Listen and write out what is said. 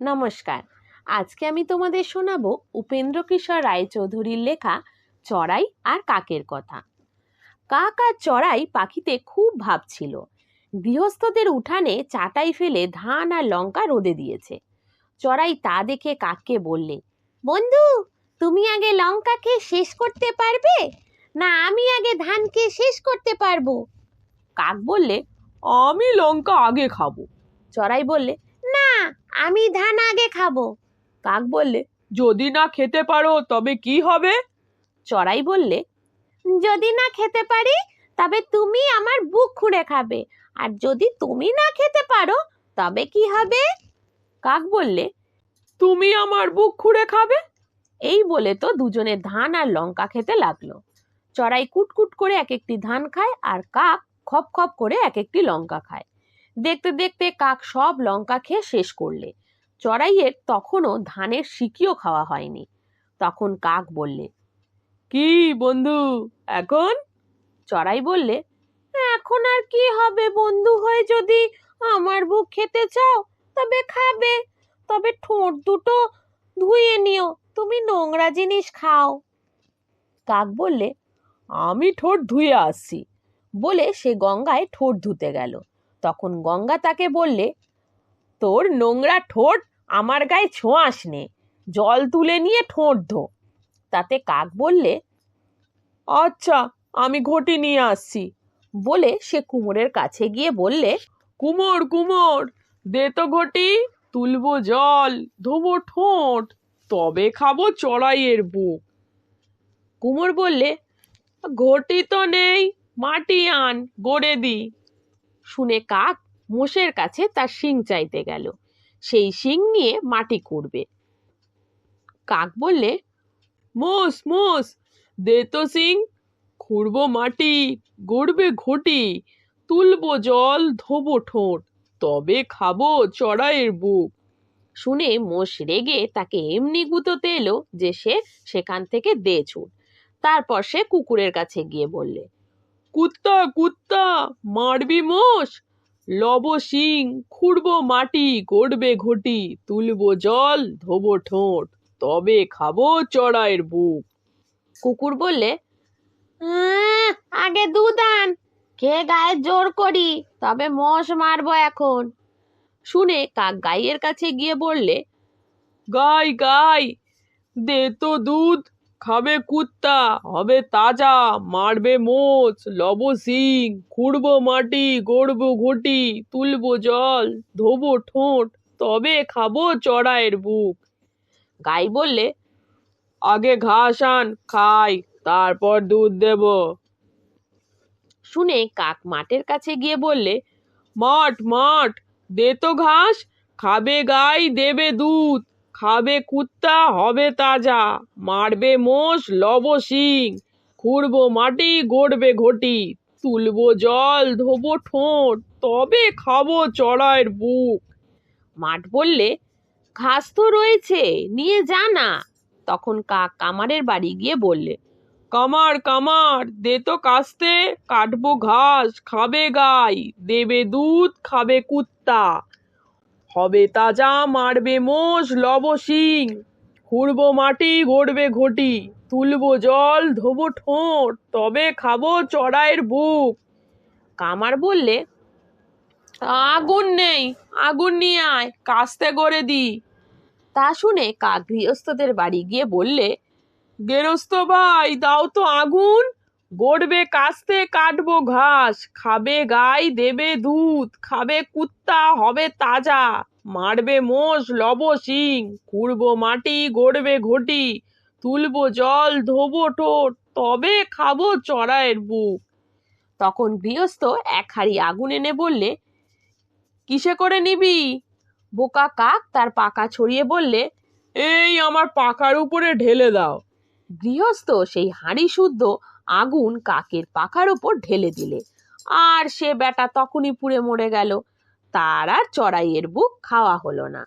নমস্কার। আজকে আমি তোমাদের শোনাবো উপেন্দ্র কিশোর রায়চৌধুরীর লেখা চড়াই আর কাকের কথা। কাক আর চড়াই পাখিতে খুব ভাব ছিল। গৃহস্থদের উঠানে চাটাই ফেলে ধান আর লঙ্কা রোদে দিয়েছে। চড়াই তা দেখে কাককে বললে, বন্ধু, তুমি আগে লঙ্কাকে শেষ করতে পারবে? না, আমি আগে ধানকে শেষ করতে পারব? কাক বললে, আমি লঙ্কা আগে খাব। চড়াই বললে আমি ধান আগে খাব। কাক বললে যদি না খেতে পারো তবে কি হবে? চড়াই বললে যদি না খেতে পারি তবে তুমি আমার বুক খুঁড়ে খাবে। আর যদি তুমি না খেতে পারো তবে কি হবে? কাক বললে তুমি আমার বুক খুঁড়ে খাবে? এই বলে তো দুজনে ধান আর লঙ্কা খেতে লাগল। চড়াই কুটকুট করে এক একটি ধান খায় আর কাক খপ খপ করে এক একটি লঙ্কা খায়। দেখতে দেখতে কাক সব লঙ্কা খেয়ে শেষ করলে। চড়াইয়ের তখনও ধানের শিকিও খাওয়া হয়নি। তখন কাক বললে, কি বন্ধু, এখন? চড়াই বললে, এখন আর কি হবে বন্ধু হয়ে যদি আমার বুক খেতে চাও, তবে খাবে। তবে ঠোঁট দুটো ধুয়ে নিও, তুমি নোংরা জিনিস খাও। কাক বললে, আমি ঠোঁট ধুয়ে আসছি। বলে সে গঙ্গায় ঠোঁট ধুতে গেল। তখন গঙ্গা তাকে বললে, তোর নোংরা ঠোঁট আমার গায়ে ছোঁয়াস নে, জল তুলে নিয়ে ঠোঁট ধো। তাতে কাক বললে আচ্ছা আমি ঘটি নিয়ে আসছি। বলে সে কুমোরের কাছে গিয়ে বললে, কুমোর কুমোর, দে তো ঘটি, তুলবো জল, ধোবো ঠোঁট, তবে খাব চড়াইয়ের বুক। কুমোর বললে, ঘটি তো নেই, মাটি আন, গড়ে দি। শুনে কাক মোষের কাছে তার শিং চাইতে গেল। সেই শিং নিয়ে মাটি কুড়বে। কাক বললে, মোষ মোষ, দে তো শিং, খুঁড়বো মাটি, গড়বে ঘটি, তুলবো জল, ধোবো ঠোঁট, তবে খাব চড়াইয়ের বুক। শুনে মোষ রেগে তাকে এমনি গুঁতোতে এলো যে সে সেখান থেকে দে ছুট। তারপর সে কুকুরের কাছে গিয়ে বললে কুত্তা কুত্তা মারবি মোষ। লব সিং খুঁড়বো মাটি গড়বে ঘটি তুলবো জল ধোবো ঠোঁট তবে খাব চড়াইয়ের বুক। কুকুর বললে আগে দুধ আন খেয়ে গায়ে জোর করি তবে মোষ মারবো এখন। শুনে কাক গাইয়ের কাছে গিয়ে বললে গাই গাই দে তো দুধ খাবে কুত্তা, হবে তাজা, মারবে মোচ, লব সিং, খুঁড়বো মাটি, গড়বো ঘটি, তুলবো জল, ধোবো ঠোঁট, তবে খাব চড়াইয়ের বুক। গাই বললে, আগে ঘাস আন, খাই, তারপর দুধ দেব। শুনে কাক মাঠের কাছে গিয়ে বললে, মাঠ মাঠ, দে তো ঘাস, খাবে গাই, দেবে দুধ। খাবে কুত্তা, হবে তাজা। মারবে মোষ, লব সিং খুঁড়বো মাটি, গড়বে ঘটি। তুলবো জল, ধোবো ঠোঁট, তবে খাব চড়াইয়ের বুক। মাঠ বললে, ঘাস তো রয়েছে, নিয়ে যা না। তখন কাক কামারের বাড়ি গিয়ে বললে, কামার কামার, দে তো কাস্তে, কাটবো ঘাস, খাবে গাই, দেবে দুধ, খাবে কুত্তা। হবে তাজা মারবে মোষ লব সিং খুঁড়বো মাটি গড়বে ঘটি, তুলবো জল ধোবো ঠোঁট, তবে খাব চড়াইয়ের বুক। কামার বললে, আগুন নেই, আগুন নিয়ে আয়, কাস্তে গড়ে দি। তা শুনে কাক গৃহস্থদের বাড়ি গিয়ে বললে, গেরস্ত ভাই, দাও তো আগুন। গড়বে কাস্তে কাটবো ঘাস, খাবে গাই দেবে দুধ, খাবে কুত্তা হবে তাজা, মারবে মোষ, লব সিং খুঁড়বো মাটি, গড়বে ঘটি, তুলবো জল, ধোবো ঠোঁট, তবে খাব চড়াইয়ের বুক। তখন গৃহস্থ এক হাড়ি আগুন এনে বললে, কিসে করে নিবি? বোকা কাক তার পাকা ছড়িয়ে বললে, এই আমার পাকার উপরে ঢেলে দাও। গৃহস্থ সেই হাঁড়ি শুদ্ধ আগুন কাকের পাখার ওপর ঢেলে দিলে। আর সে বেটা তখনই পুড়ে মরে গেল। তার আর চড়াইয়ের বুক খাওয়া হলো না।